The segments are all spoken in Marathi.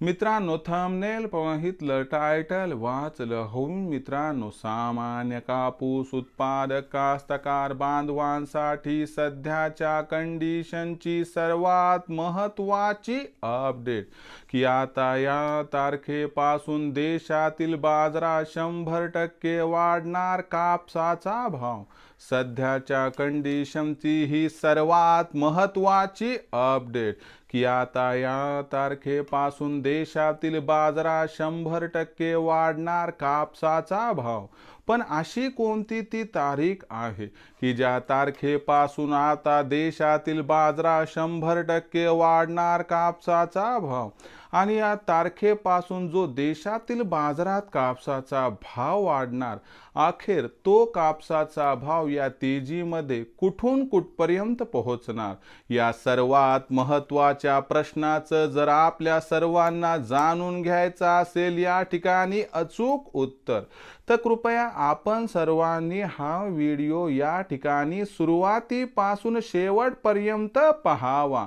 मित्रांनो थंबनेल बघितलं टायटल वाचलं होऊन मित्रांनो सामान्य कापूस उत्पादक कास्तकार बांधवांसाठी सध्याच्या कंडिशनची सर्वात महत्वाची अपडेट की आता या तारखेपासून देशातील बाजारात शंभर टक्के वाढणार कापसाचा भाव. सध्याच्या कंडिशनची ही सर्वात महत्वाची अपडेट की आता या तारखेपासून देशातील बाजारात शंभर टक्के वाढणार कापसाचा भाव. पण अशी कोणती ती तारीख आहे? की ज्या तारखेपासून आता देशातील बाजारात शंभर टक्के वाढणार कापसाचा भाव. आणि या तारखेपासून जो देशातील बाजारात कापसाचा भाव वाढणार अखेर तो कापसाचा भाव या तेजीमध्ये कुठून कुठपर्यंत पोहोचणार? या सर्वात महत्त्वाच्या प्रश्नाचं जर आपल्या सर्वांना जाणून घ्यायचं असेल या ठिकाणी अचूक उत्तर तर कृपया आपण सर्वांनी हा व्हिडिओ या ठिकाणी सुरुवातीपासून शेवटपर्यंत पहावा.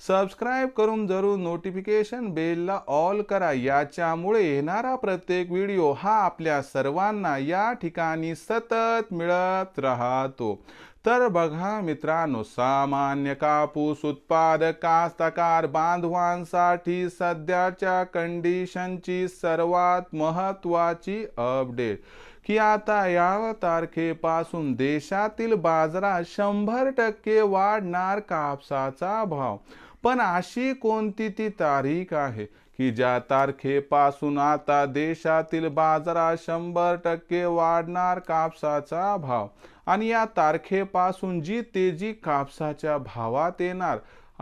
सबस्क्राईब करून जरूर नोटिफिकेशन बेलला ऑल करा. याच्यामुळे येणारा प्रत्येक व्हिडिओ हा आपल्या सर्वांना या ठिकाणी सतत मिळत राहतो. तर बघा मित्रांनो सामान्य कापूस उत्पादक कास्तकार बांधवांसाठी सध्याच्या कंडिशनची सर्वात महत्वाची अपडेट की आता या तारखेपासून देशातील बाजारात शंभर टक्के वाढणार कापसाचा भाव. पण अशी कोणती ती तारीख आहे की ज्या तारखेपासून आता देशातील बाजारात शंभर टक्के वाढणार कापसाचा भाव? आणि या तारखेपासून जी तेजी कापसाच्या भावात येणार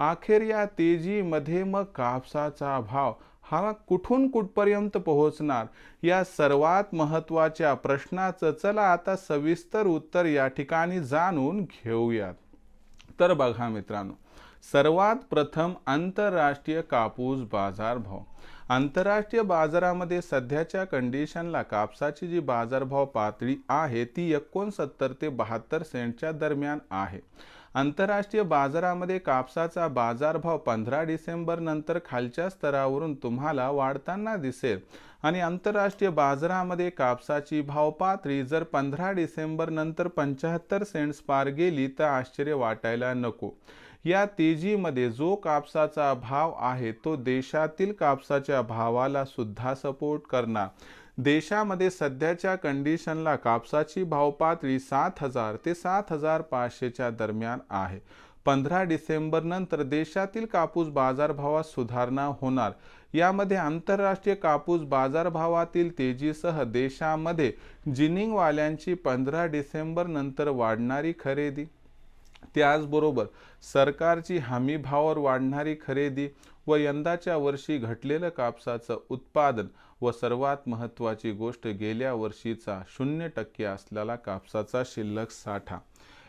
अखेर या तेजीमध्ये मग कापसाचा भाव हा कुठून कुठपर्यंत पोहोचणार? या सर्वात महत्त्वाच्या प्रश्नाचं चला आता सविस्तर उत्तर या ठिकाणी जाणून घेऊयात. तर बघा मित्रांनो सर्वात प्रथम आंतरराष्ट्रीय कापूस बाजार भाव. आंतरराष्ट्रीय बाजारामध्ये सध्याच्या कंडिशनला कापसाची जी बाजारभाव पातळी आहे ती एकोणसत्तर ते बहात्तर सेंटच्या दरम्यान आहे. आंतरराष्ट्रीय बाजारामध्ये कापसाचा बाजारभाव पंधरा डिसेंबर नंतर खालच्या स्तरावरून तुम्हाला वाढताना दिसेल आणि आंतरराष्ट्रीय बाजारामध्ये कापसाची भाव पातळी जर पंधरा डिसेंबर नंतर पंच्याहत्तर सेंट्स पार गेली तर आश्चर्य वाटायला नको. या तेजीमध्ये जो कापसाचा भाव आहे तो देशातील कापसाच्या भावाला सुद्धा सपोर्ट करणार. देशामध्ये सध्याच्या कंडिशनला कापसाची भावपातळी सात हजार ते सात हजार पाचशेच्या दरम्यान आहे. पंधरा डिसेंबर नंतर देशातील कापूस बाजारभावात सुधारणा होणार. यामध्ये आंतरराष्ट्रीय कापूस बाजारभावातील तेजीसह देशामध्ये जिनिंगवाल्यांची पंधरा डिसेंबर नंतर वाढणारी खरेदी त्याचबरोबर सरकारची हमीभावावर वाढणारी खरेदी व यंदाच्या वर्षी घटलेलं कापसाचं उत्पादन व सर्वात महत्त्वाची गोष्ट गेल्या वर्षीचा शून्य टक्के असलेला कापसाचा शिल्लक साठा.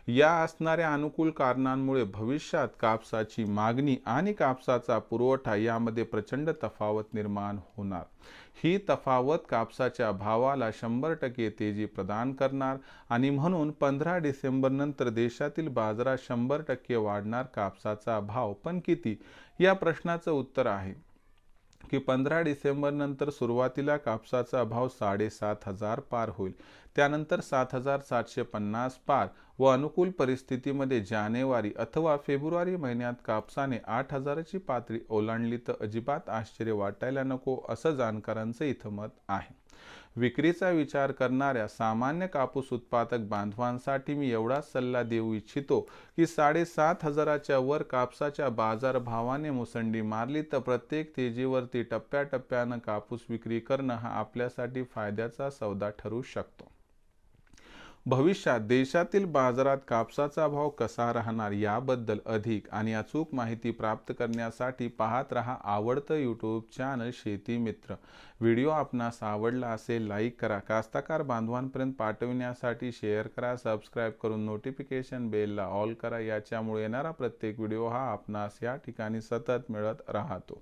या असणाऱ्या अनुकूल कारणांमुळे भविष्यात कापसाची मागणी आणि कापसाचा पुरवठा यामध्ये प्रचंड तफावत निर्माण होणार. ही तफावत कापसाच्या भावाला शंभर टक्के तेजी प्रदान करणार आणि म्हणून पंधरा डिसेंबरनंतर देशातील बाजारात शंभर टक्के वाढणार कापसाचा भाव पण किती? या प्रश्नाचं उत्तर आहे. की पंधरा डिसेंबरनंतर सुरुवातीला कापसाचा भाव साडेसात हजार पार होईल. त्यानंतर सात हजार सातशे पन्नास पार व अनुकूल परिस्थितीमध्ये जानेवारी अथवा फेब्रुवारी महिन्यात कापसाने आठ हजाराची पातळी ओलांडली तर अजिबात आश्चर्य वाटायला नको असं जाणकारांचं इथं मत आहे. विक्रीचा विचार करणाऱ्या सामान्य कापूस उत्पादक बांधवांसाठी मी एवढाच सल्ला देऊ इच्छितो की साडेसात हजाराच्या वर कापसाच्या बाजारभावाने मुसंडी मारली तर प्रत्येक तेजीवरती टप्प्याटप्प्यानं कापूस विक्री करणं हा आपल्यासाठी फायद्याचा सौदा ठरू शकतो. भविष्यात देशातील बाजारात कापसाचा भाव कसा राहणार याबद्दल अधिक आणि अचूक माहिती प्राप्त करण्यासाठी पाहत रहा आवडतं यूट्यूब चॅनल शेती मित्र. व्हिडिओ आपणास आवडला असेल लाईक करा. कास्ताकार बांधवांपर्यंत पाठविण्यासाठी शेअर करा. सबस्क्राईब करून नोटिफिकेशन बेलला ऑल करा. याच्यामुळे येणारा प्रत्येक व्हिडिओ हा आपणास या ठिकाणी सतत मिळत राहतो.